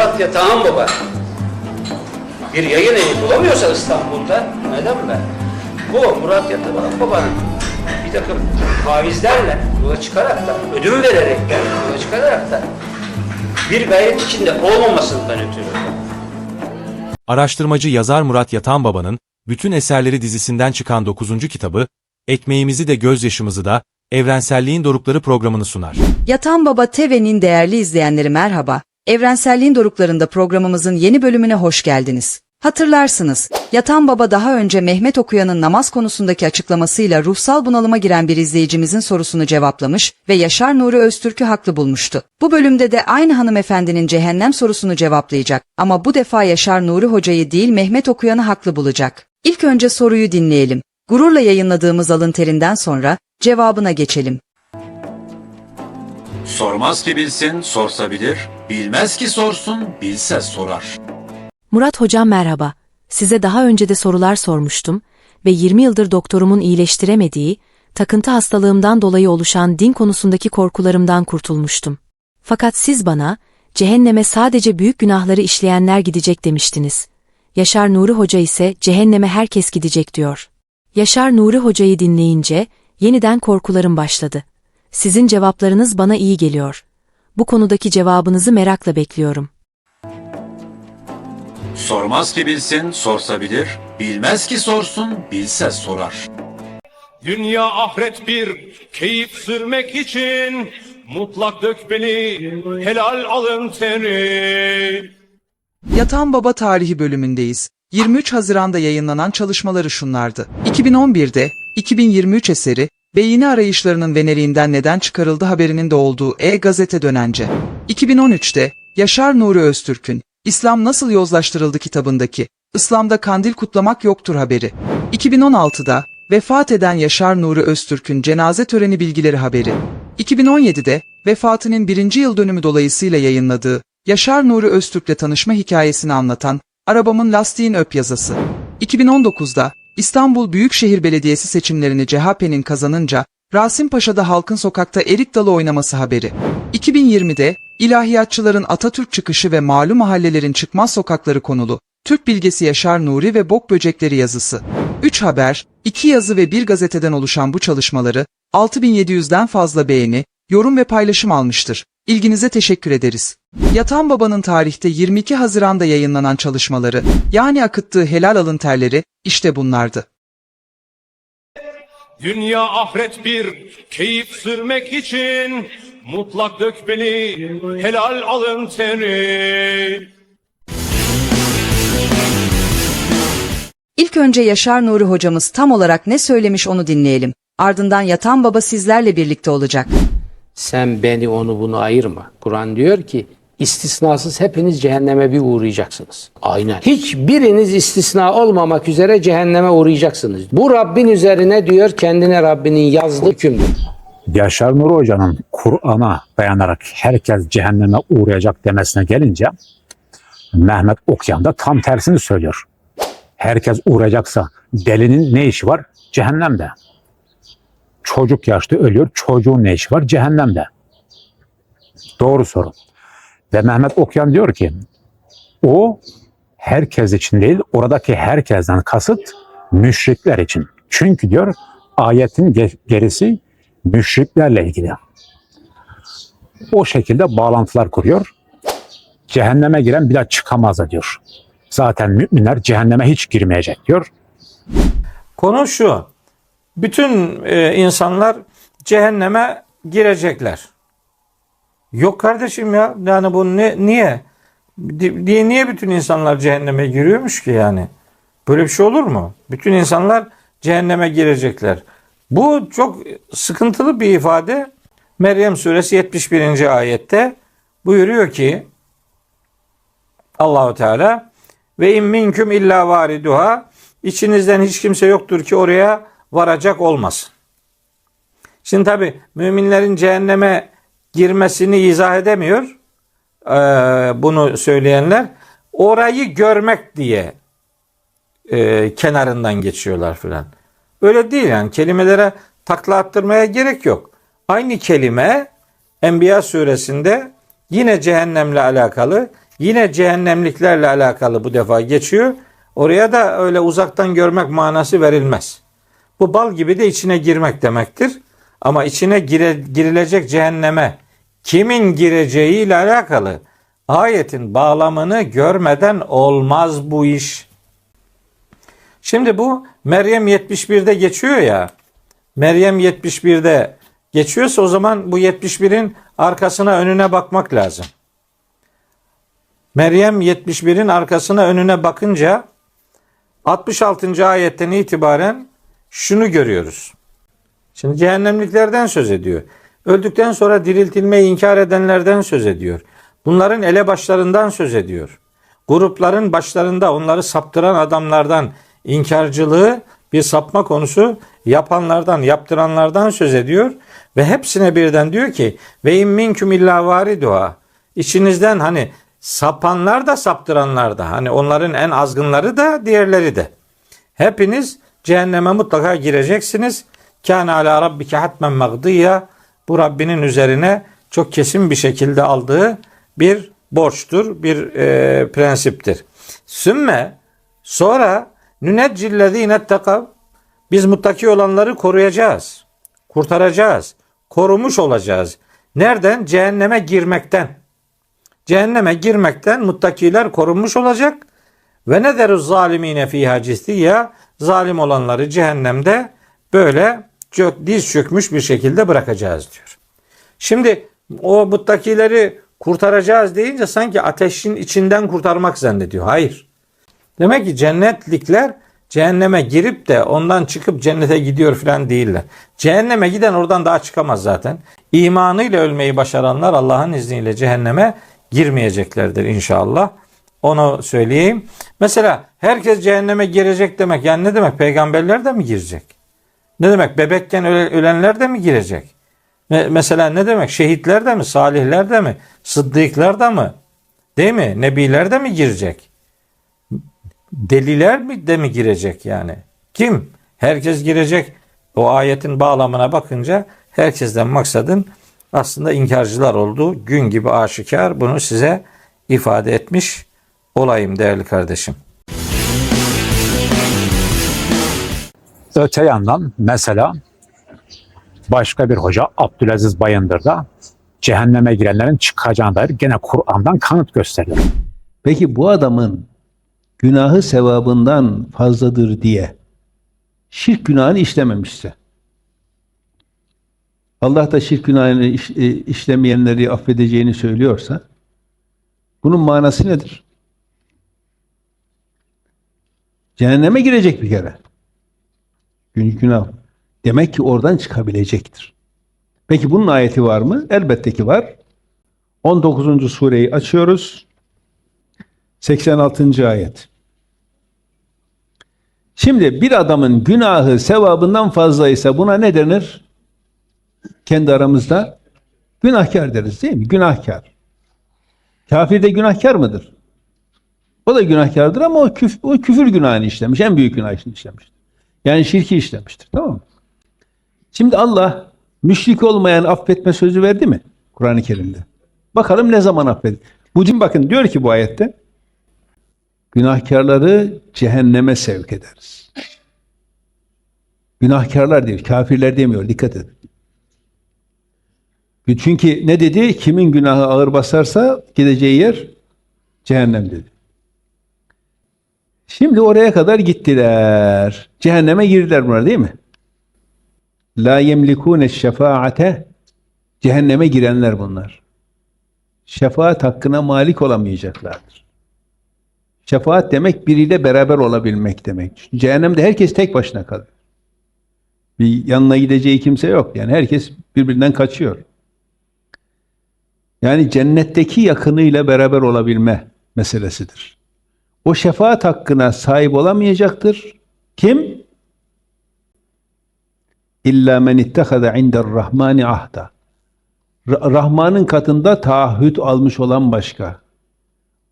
Murat Yatağan Baba bir yayın evi bulamıyorsa İstanbul'da neden ben? Bu Murat Yatağan Baba'nın bir takım faizlerle yola çıkarak da ödün vererek de yola çıkarak da bir gayret içinde olmamasından ötürü Araştırmacı yazar Murat Yatanbaba'nın bütün eserleri dizisinden çıkan 9. kitabı, Ekmeğimizi de Gözyaşımızı da Evrenselliğin Dorukları programını sunar. Yatan Baba TV'nin değerli izleyenleri merhaba. Evrenselliğin Doruklarında programımızın yeni bölümüne hoş geldiniz. Hatırlarsınız, Yatan Baba daha önce Mehmet Okuyan'ın namaz konusundaki açıklamasıyla ruhsal bunalıma giren bir izleyicimizin sorusunu cevaplamış ve Yaşar Nuri Öztürk'ü haklı bulmuştu. Bu bölümde de aynı hanımefendinin cehennem sorusunu cevaplayacak ama bu defa Yaşar Nuri Hoca'yı değil Mehmet Okuyan'ı haklı bulacak. İlk önce soruyu dinleyelim. Gururla yayınladığımız alın terinden sonra cevabına geçelim. Sormaz ki bilsin, sorsa bilir. Bilmez ki sorsun, bilse sorar. Murat hocam merhaba. Size daha önce de sorular sormuştum ve 20 yıldır doktorumun iyileştiremediği, takıntı hastalığımdan dolayı oluşan din konusundaki korkularımdan kurtulmuştum. Fakat siz bana, cehenneme sadece büyük günahları işleyenler gidecek demiştiniz. Yaşar Nuri Hoca ise cehenneme herkes gidecek diyor. Yaşar Nuri Hoca'yı dinleyince yeniden korkularım başladı. Sizin cevaplarınız bana iyi geliyor. Bu konudaki cevabınızı merakla bekliyorum. Sormaz ki bilsin, sorsa bilir. Bilmez ki sorsun, bilse sorar. Dünya ahiret bir keyif sürmek için mutlak dök beni helal alın teri. Yatan Baba Tarihi bölümündeyiz. 23 Haziran'da yayınlanan çalışmaları şunlardı. 2011'de 2023 eseri Beyni arayışlarının veneriğinden neden çıkarıldı haberinin de olduğu E-Gazete dönence. 2013'te Yaşar Nuri Öztürk'ün İslam Nasıl Yozlaştırıldı kitabındaki İslam'da kandil kutlamak yoktur haberi. 2016'da vefat eden Yaşar Nuri Öztürk'ün cenaze töreni bilgileri haberi. 2017'de vefatının birinci yıl dönümü dolayısıyla yayınladığı Yaşar Nuri Öztürk'le tanışma hikayesini anlatan Arabamın Lastiğin Öp yazısı. 2019'da İstanbul Büyükşehir Belediyesi seçimlerini CHP'nin kazanınca Rasim Paşa'da halkın sokakta erik dalı oynaması haberi. 2020'de ilahiyatçıların Atatürk çıkışı ve malum mahallelerin çıkmaz sokakları konulu Türk bilgesi Yaşar Nuri ve Bok Böcekleri yazısı. 3 haber, 2 yazı ve 1 gazeteden oluşan bu çalışmaları 6700'den fazla beğeni, yorum ve paylaşım almıştır. İlginize teşekkür ederiz. Yatan Baba'nın tarihte 22 Haziran'da yayınlanan çalışmaları, yani akıttığı helal alın terleri, işte bunlardı. Dünya ahiret bir keyif sürmek için mutlak dök beni helal alın teri. İlk önce Yaşar Nuri hocamız tam olarak ne söylemiş onu dinleyelim. Ardından Yatan Baba sizlerle birlikte olacak. Sen beni onu bunu ayırma. Kur'an diyor ki istisnasız hepiniz cehenneme bir uğrayacaksınız. Aynen. Hiçbiriniz istisna olmamak üzere cehenneme uğrayacaksınız. Bu Rabbin üzerine diyor kendine Rabbinin yazdığı hükümdür. Yaşar Nuri Hoca'nın Kur'an'a dayanarak herkes cehenneme uğrayacak demesine gelince Mehmet Okyan da tam tersini söylüyor. Herkes uğrayacaksa delinin ne işi var? Cehennemde. Çocuk yaşta ölüyor, çocuğun ne işi var? Cehennemde. Doğru soru. Ve Mehmet Okyan diyor ki o herkes için değil, oradaki herkesten kasıt müşrikler için. Çünkü diyor ayetin ge- gerisi müşriklerle ilgili. O şekilde bağlantılar kuruyor. Cehenneme giren bir daha çıkamaz diyor. Zaten müminler cehenneme hiç girmeyecek diyor. Konu şu. Bütün e, insanlar cehenneme girecekler. Yok kardeşim ya. Yani bu ne niye? Di- Niye niye bütün insanlar cehenneme giriyormuş ki yani? Böyle bir şey olur mu? Bütün insanlar cehenneme girecekler. Bu çok sıkıntılı bir ifade. Meryem suresi 71. ayette buyuruyor ki Allahu Teala ve in minküm illa variduha içinizden hiç kimse yoktur ki oraya varacak olmasın. Şimdi tabi müminlerin cehenneme girmesini izah edemiyor eee, bunu söyleyenler. Orayı görmek diye eee, kenarından geçiyorlar filan. Öyle değil yani kelimelere takla attırmaya gerek yok. Aynı kelime Enbiya suresinde yine cehennemle alakalı yine cehennemliklerle alakalı bu defa geçiyor. Oraya da öyle uzaktan görmek manası verilmez. Bu bal gibi de içine girmek demektir. Ama içine gire, girilecek cehenneme kimin gireceğiyle alakalı ayetin bağlamını görmeden olmaz bu iş. Şimdi bu Meryem 71'de geçiyor ya. Meryem 71'de geçiyorsa o zaman bu 71'in arkasına önüne bakmak lazım. Meryem 71'in arkasına önüne bakınca 66. ayetten itibaren şunu görüyoruz. Şimdi cehennemliklerden söz ediyor. Öldükten sonra diriltilmeyi inkar edenlerden söz ediyor. Bunların elebaşlarından söz ediyor. Grupların başlarında onları saptıran adamlardan inkarcılığı bir sapma konusu yapanlardan, yaptıranlardan söz ediyor ve hepsine birden diyor ki ve in minkum illa variduha. İçinizden hani sapanlar da saptıranlar da hani onların en azgınları da diğerleri de. Hepiniz cehenneme mutlaka gireceksiniz. Kâne ala rabbike hatmen magdiyya. Bu Rabbinin üzerine çok kesin bir şekilde aldığı bir borçtur, bir e, prensiptir. Sümme sonra nüneccillezîne tekav biz muttaki olanları koruyacağız, kurtaracağız, korumuş olacağız. Nereden? Cehenneme girmekten. Cehenneme girmekten muttakiler korunmuş olacak. Ve ne deriz zalimine fiha cisdiya zalim olanları cehennemde böyle çök, diz çökmüş bir şekilde bırakacağız diyor. Şimdi o muttakileri kurtaracağız deyince sanki ateşin içinden kurtarmak zannediyor. Hayır. Demek ki cennetlikler cehenneme girip de ondan çıkıp cennete gidiyor falan değiller. Cehenneme giden oradan daha çıkamaz zaten. İmanıyla ölmeyi başaranlar Allah'ın izniyle cehenneme girmeyeceklerdir inşallah. Onu söyleyeyim. Mesela herkes cehenneme girecek demek. Yani ne demek? Peygamberler de mi girecek? Ne demek? Bebekken öle- ölenler de mi girecek? Me- Mesela ne demek? Şehitler de mi? Salihler de mi? Sıddıklar da mı? Değil mi? Nebiler de mi girecek? Deliler mi de mi girecek yani? Kim? Herkes girecek. O ayetin bağlamına bakınca herkesten maksadın aslında inkarcılar olduğu gün gibi aşikar bunu size ifade etmiş olayım değerli kardeşim. Öte yandan mesela başka bir hoca Abdülaziz Bayındır da cehenneme girenlerin çıkacağına dair gene Kur'an'dan kanıt gösteriyor. Peki bu adamın günahı sevabından fazladır diye şirk günahını işlememişse Allah da şirk günahını e, işlemeyenleri affedeceğini söylüyorsa bunun manası nedir? Cehenneme girecek bir kere. Gün günah. Demek ki oradan çıkabilecektir. Peki bunun ayeti var mı? Elbette ki var. 19. sureyi açıyoruz. 86. ayet. Şimdi bir adamın günahı sevabından fazlaysa buna ne denir? Kendi aramızda günahkar deriz değil mi? Günahkar. Kafir de günahkar mıdır? O da günahkardır ama o, küf, o küfür günahını işlemiş. En büyük günahını işlemiştir. Yani şirki işlemiştir. Tamam mı? Şimdi Allah müşrik olmayan affetme sözü verdi mi? Kur'an-ı Kerim'de. Bakalım ne zaman affedin. Bu cin bakın diyor ki bu ayette günahkarları cehenneme sevk ederiz. Günahkarlar diyor, kafirler demiyor. Dikkat edin. Çünkü ne dedi? Kimin günahı ağır basarsa gideceği yer cehennem dedi. Şimdi oraya kadar gittiler. Cehenneme girdiler bunlar değil mi? La yemlikune şefaate cehenneme girenler bunlar. Şefaat hakkına malik olamayacaklardır. Şefaat demek biriyle beraber olabilmek demek. Cehennemde herkes tek başına kalır. Bir yanına gideceği kimse yok. Yani herkes birbirinden kaçıyor. Yani cennetteki yakınıyla beraber olabilme meselesidir. O şefaat hakkına sahip olamayacaktır. Kim? İlla men ittehada indar rahmani ahda. Ra- Rahman'ın katında taahhüt almış olan başka.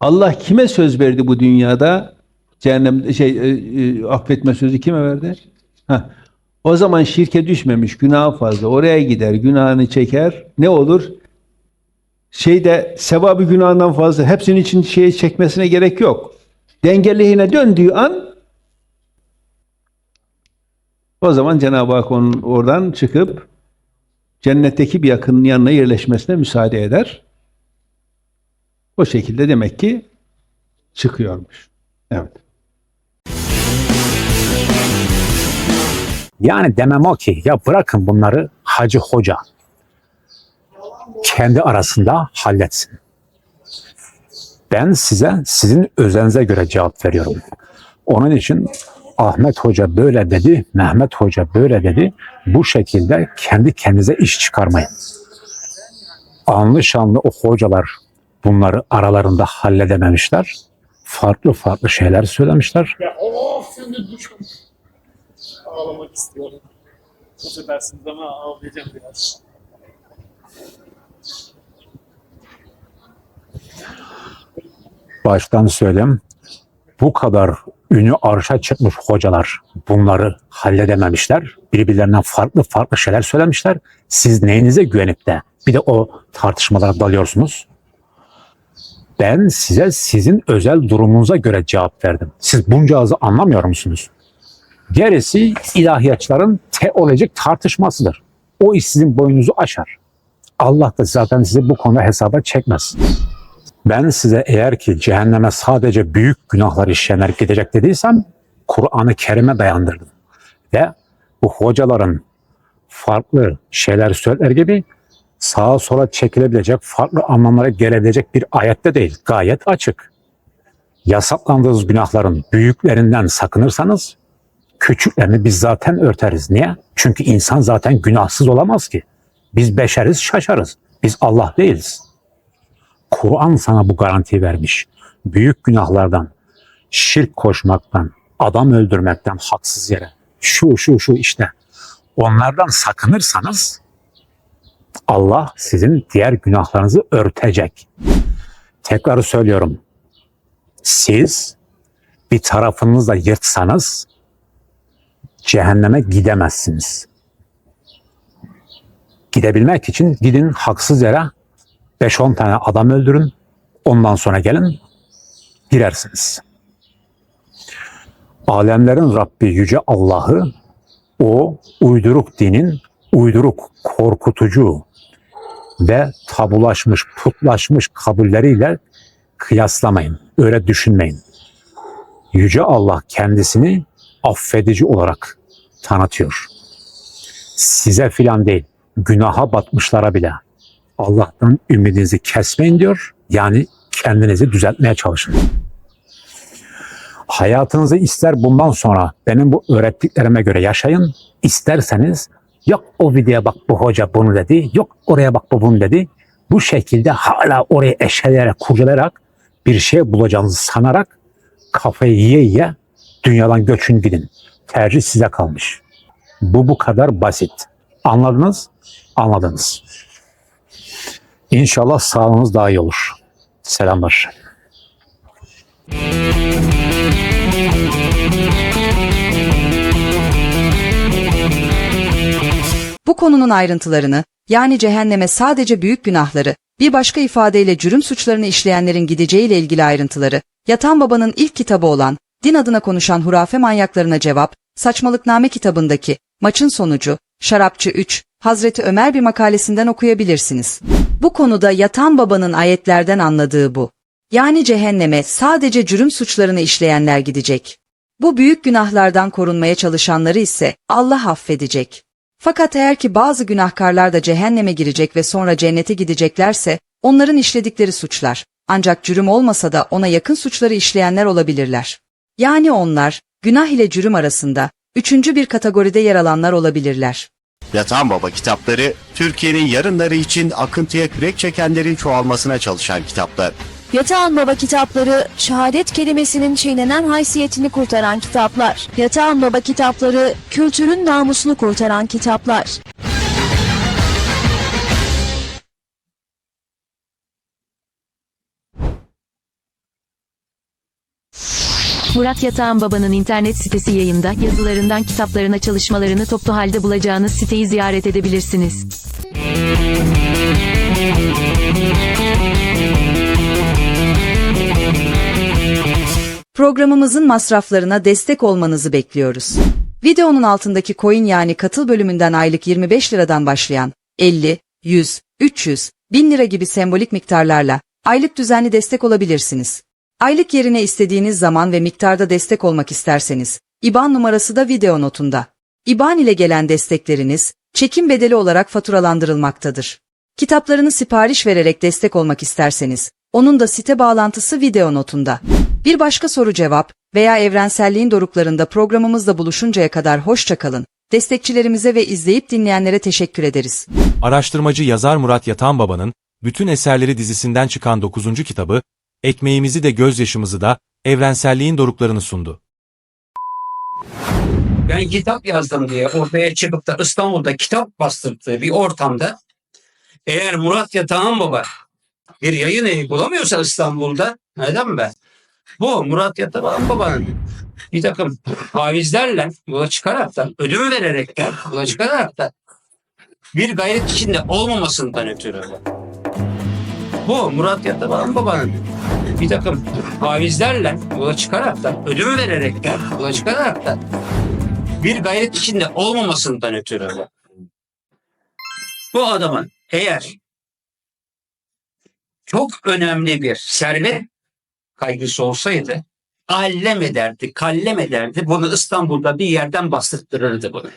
Allah kime söz verdi bu dünyada? Cehennem şey e, e, affetme sözü kime verdi? Ha. O zaman şirke düşmemiş, günah fazla. Oraya gider, günahını çeker. Ne olur? şeyde sevabı günahından fazla hepsinin için şey çekmesine gerek yok. Dengelihine döndüğü an o zaman Cenab-ı Hak onun oradan çıkıp cennetteki bir yakının yanına yerleşmesine müsaade eder. O şekilde demek ki çıkıyormuş. Evet. Yani demem o ki ya bırakın bunları hacı hoca kendi arasında halletsin. Ben size sizin özenize göre cevap veriyorum. Onun için Ahmet Hoca böyle dedi, Mehmet Hoca böyle dedi. Bu şekilde kendi kendinize iş çıkarmayın. Anlı şanlı o hocalar bunları aralarında halledememişler. Farklı farklı şeyler söylemişler. Ağlamak istiyorum. Affedersiniz ama ağlayacağım biraz. Baştan söyleyeyim. Bu kadar ünü arşa çıkmış hocalar bunları halledememişler. Birbirlerinden farklı farklı şeyler söylemişler. Siz neyinize güvenip de bir de o tartışmalara dalıyorsunuz? Ben size sizin özel durumunuza göre cevap verdim. Siz bunca azı anlamıyor musunuz? Gerisi ilahiyatçıların teolojik tartışmasıdır. O iş sizin boyunuzu aşar. Allah da zaten sizi bu konuda hesaba çekmez. Ben size eğer ki cehenneme sadece büyük günahlar işleyenler gidecek dediysem Kur'an-ı Kerim'e dayandırdım. Ve bu hocaların farklı şeyler söyler gibi sağa sola çekilebilecek, farklı anlamlara gelebilecek bir ayette değil. Gayet açık. Yasaklandığınız günahların büyüklerinden sakınırsanız küçüklerini biz zaten örteriz. Niye? Çünkü insan zaten günahsız olamaz ki. Biz beşeriz, şaşarız. Biz Allah değiliz. Kur'an sana bu garantiyi vermiş. Büyük günahlardan, şirk koşmaktan, adam öldürmekten haksız yere, şu şu şu işte onlardan sakınırsanız Allah sizin diğer günahlarınızı örtecek. Tekrar söylüyorum. Siz bir tarafınızla yırtsanız cehenneme gidemezsiniz. Gidebilmek için gidin haksız yere 5-10 tane adam öldürün. Ondan sonra gelin girersiniz. Alemlerin Rabbi Yüce Allah'ı o uyduruk dinin uyduruk, korkutucu ve tabulaşmış, putlaşmış kabulleriyle kıyaslamayın. Öyle düşünmeyin. Yüce Allah kendisini affedici olarak tanıtıyor. Size filan değil, günaha batmışlara bile Allah'tan ümidinizi kesmeyin diyor. Yani kendinizi düzeltmeye çalışın. Hayatınızı ister bundan sonra benim bu öğrettiklerime göre yaşayın. İsterseniz yok o videoya bak bu hoca bunu dedi, yok oraya bak bu bunu dedi. Bu şekilde hala oraya eşeleyerek, kurcalayarak bir şey bulacağınızı sanarak kafayı yiye yiye dünyadan göçün gidin. Tercih size kalmış. Bu bu kadar basit. Anladınız? Anladınız. İnşallah sağlığınız daha iyi olur. Selamlar. Bu konunun ayrıntılarını, yani cehenneme sadece büyük günahları, bir başka ifadeyle cürüm suçlarını işleyenlerin gideceğiyle ilgili ayrıntıları, Yatan Baba'nın ilk kitabı olan Din adına konuşan hurafe manyaklarına cevap, Saçmalıkname kitabındaki Maçın Sonucu, Şarapçı 3, Hazreti Ömer bir makalesinden okuyabilirsiniz. Bu konuda Yatan Baba'nın ayetlerden anladığı bu. Yani cehenneme sadece cürüm suçlarını işleyenler gidecek. Bu büyük günahlardan korunmaya çalışanları ise Allah affedecek. Fakat eğer ki bazı günahkarlar da cehenneme girecek ve sonra cennete gideceklerse, onların işledikleri suçlar, ancak cürüm olmasa da ona yakın suçları işleyenler olabilirler. Yani onlar, günah ile cürüm arasında, üçüncü bir kategoride yer alanlar olabilirler. Yatan Baba kitapları, Türkiye'nin yarınları için akıntıya kürek çekenlerin çoğalmasına çalışan kitaplar. Yatağan Baba kitapları, şehadet kelimesinin çiğnenen haysiyetini kurtaran kitaplar. Yatağan Baba kitapları, kültürün namusunu kurtaran kitaplar. Murat Yatağan Baba'nın internet sitesi yayında yazılarından kitaplarına çalışmalarını toplu halde bulacağınız siteyi ziyaret edebilirsiniz. Programımızın masraflarına destek olmanızı bekliyoruz. Videonun altındaki coin yani katıl bölümünden aylık 25 liradan başlayan 50, 100, 300, 1000 lira gibi sembolik miktarlarla aylık düzenli destek olabilirsiniz. Aylık yerine istediğiniz zaman ve miktarda destek olmak isterseniz, IBAN numarası da video notunda. IBAN ile gelen destekleriniz, çekim bedeli olarak faturalandırılmaktadır. Kitaplarını sipariş vererek destek olmak isterseniz, onun da site bağlantısı video notunda. Bir başka soru cevap veya evrenselliğin doruklarında programımızda buluşuncaya kadar hoşça kalın. Destekçilerimize ve izleyip dinleyenlere teşekkür ederiz. Araştırmacı yazar Murat Yatan Baba'nın bütün eserleri dizisinden çıkan 9. kitabı, Ekmeğimizi de gözyaşımızı da evrenselliğin doruklarını sundu. Ben kitap yazdım diye ortaya çıkıp da İstanbul'da kitap bastırdığı bir ortamda eğer Murat Yatağan Baba bir yayın evi bulamıyorsa İstanbul'da neden be? Bu Murat Yatağan Baba'nın bir takım faizlerle yola çıkarak da ödün vererek de yola çıkarak da bir gayret içinde olmamasından ötürü. Bu Murat Yatağan Baba'nın bir takım faizlerle yola çıkarak da ödün vererek de yola çıkarak da bir gayret içinde olmamasından ötürü. Bu adamın eğer çok önemli bir servet kaygısı olsaydı allem ederdi, kallem ederdi. Bunu İstanbul'da bir yerden bastırtırırdı bunu.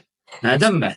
Neden mi?